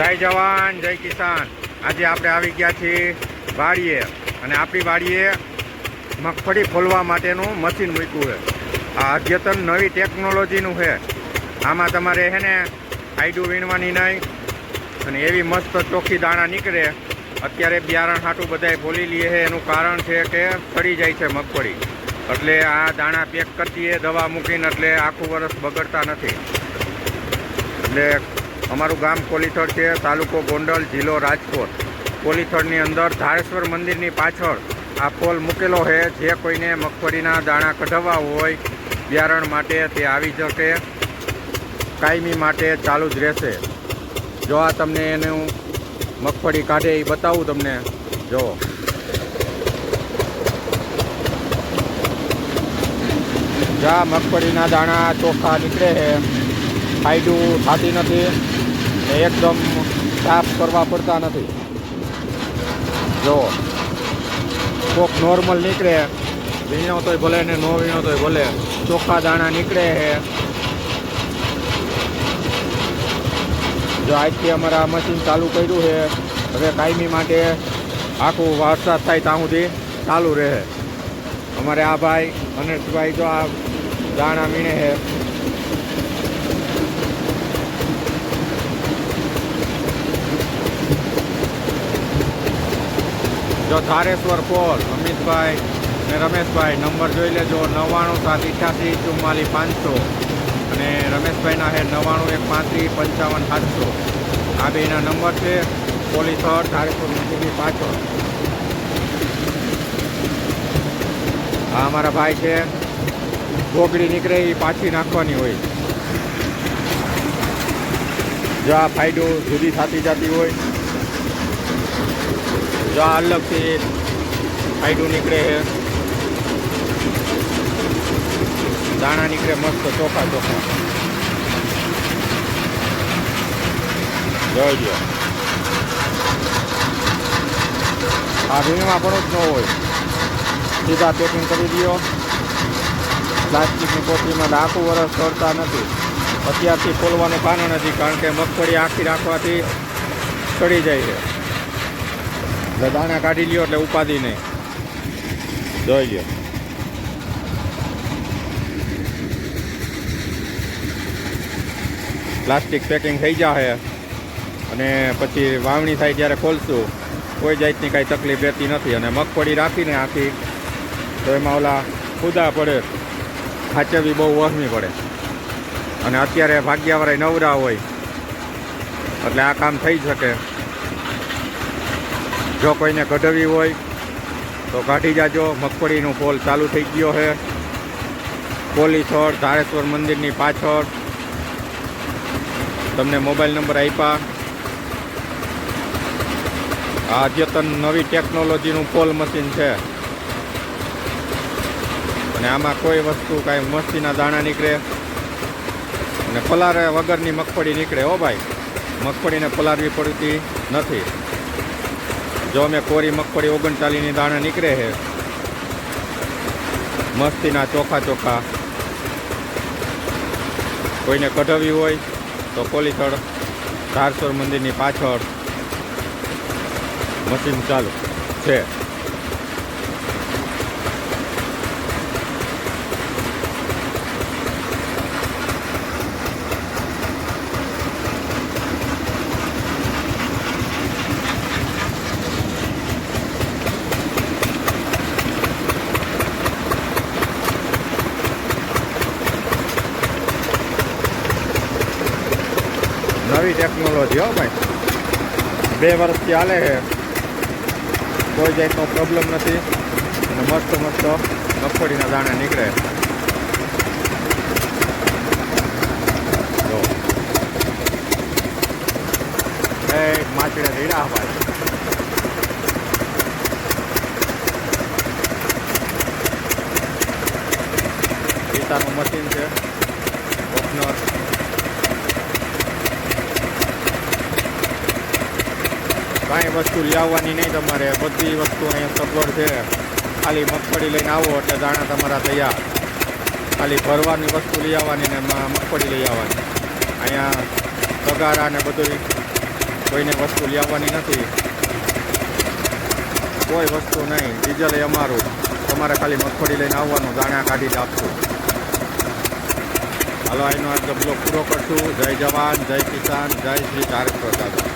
જય જવાન, જય કિસાન. આજે આપણે આવી ગયા છીએ વાડીએ અને આપણી વાડીએ મગફળી ફોલવા માટેનું મશીન મૂક્યું છે. આ અદ્યતન નવી ટેકનોલોજીનું છે. આમાં તમારે છે ને આઈડું વીણવાની નહીં અને એવી મસ્ત ચોખ્ખી દાણા નીકળે. અત્યારે બિયારણ હાટું બધાય ફોલી લઈએ છે. એનું કારણ છે કે સડી જાય છે મગફળી. એટલે આ દાણા પેક કરતી દવા મૂકીને, એટલે આખું વરસ બગડતા નથી. એટલે અમારું ગામ કોલીથડ છે, તાલુકો ગોંડલ, જિલ્લો રાજકોટ. કોલીથડની અંદર ધારેશ્વર મંદિરની પાછળ આ પોલ મૂકેલો છે, જે કોઈને મગફળીના દાણા કઢાવવા હોય, બિયારણ માટે તે આવી શકે, કાયમી માટે ચાલુ જ રહેશે. જો આ તમને એનું મગફળી કાઢે એ બતાવું તમને. જો. જા, મગફળીના દાણા ચોખ્ખા નીકળે છે. ફાયદું થતી નથી ને એકદમ સાફ કરવા પડતા નથી. જો, કોક નોર્મલ નીકળે, વીણો તોય ભલે ને નો વીણો તોય ભલે, ચોખ્ખા દાણા નીકળે છે જો આજથી અમારા મશીન ચાલુ કર્યું છે હવે કાયમી માટે આખું વરસાદ થાય ત્યાં સુધી ચાલુ રહે. અમારે આ ભાઈ અનેશભાઈ જો આ દાણા વીણે છે જો ધારેશ્વર કોલ, અમિતભાઈ ને રમેશભાઈ, નંબર જોઈ લેજો, નવ્વાણું, સાત અઠ્યાસી ચુમ્માલીસ પાંચસો. અને રમેશભાઈના હે નવ્વાણું, એક, પાંત્રીસ, પંચાવન, સાતસો. આ બેના નંબર છે પોલીસર ધારેશ્વર મંદિરની પાછળ. આ અમારા ભાઈ છે ગોગડી નીકળે એ પાછી નાખવાની હોય. જો આ ફાયદો જુદી થતી જતી હોય જો આ અલગથી ફાયદું નીકળે છે. દાણા નીકળે મસ્ત ચોખા ચોખા. જય આ ભીણમાં પણ જ ન હોય. સીધા પેકિંગ કરી દો પ્લાસ્ટિકની કોથળીમાં આખું વરસ ચડતા નથી. અત્યારથી ખોલવાનું કારણ નથી, કારણ કે મગફળી આખી રાખવાથી ચડી જાય છે. એટલે દાણા કાઢી લ્યો એટલે ઉપાધિ નહીં. જોઈ લ્યો. પ્લાસ્ટિક પેકિંગ થઈ જશે અને પછી વાવણી થાય ત્યારે ખોલશું. કોઈ જાતની કાંઈ તકલીફ રહેતી નથી. અને મગફળી રાખીને આખી, તો એમાં ઓલા ખુદા પડે. ખાચવી બહુ વહમી પડે. અને અત્યારે ભાગ્યાવાળા નવરા હોય. એટલે આ કામ થઈ શકે. જો કોઈને કઢવી હોય, તો કાઢી જાજો. મગફળીનું પોલ ચાલુ થઈ ગયો છે. પોલીસોડ ધારેશ્વર મંદિરની પાછળ. તમને મોબાઈલ નંબર આપ્યા. આ અદ્યતન નવી ટેકનોલોજીનું પોલ મશીન છે. અને આમાં કોઈ વસ્તુ કાંઈ મસ્તીના દાણા નીકળે. અને પલારે વગરની મગફળી નીકળે હો ભાઈ. મગફળીને પલારવી પડતી નથી. જો અમે કોરી મગફળી ઓગણચાલીસની દાણા નીકળે છે, મસ્તીના ચોખા ચોખા. કોઈને કઢાવી હોય તો કોલીથળ, ધારસોર મંદિરની પાછળ. મશીન ચાલુ છે. નવી ટેકનોલોજી હો ભાઈ. બે વર્ષથી હાલે છે. કોઈ જાતનો પ્રોબ્લેમ નથી. અને મસ્ત મસ્ત મગફળીના દાણા નીકળે. જો. એ માછડા રીડા ભાઈ. પિતાનું મશીન છે. ઓપનર કાંઈ વસ્તુ લાવવાની નહીં તમારે. બધી વસ્તુ અહીંયા સગવડ છે. ખાલી મગફળી લઈને આવો એટલે દાણા તમારા તૈયાર. ખાલી ભરવાની વસ્તુ લઈ આવવાની ને મગફળી લઈ આવવાની. અહીંયા તગારા ને બધું કોઈને વસ્તુ લેવાની નથી. કોઈ વસ્તુ નહીં. ડીઝલ એ અમારું. તમારે ખાલી મગફળી લઈને આવવાનું. દાણા કાઢી જ આપશું. હાલો અહીંનો આજનો બ્લોગ પૂરો કરશું. જય જવાન, જય કિસાન, જય શ્રી તારક દાદા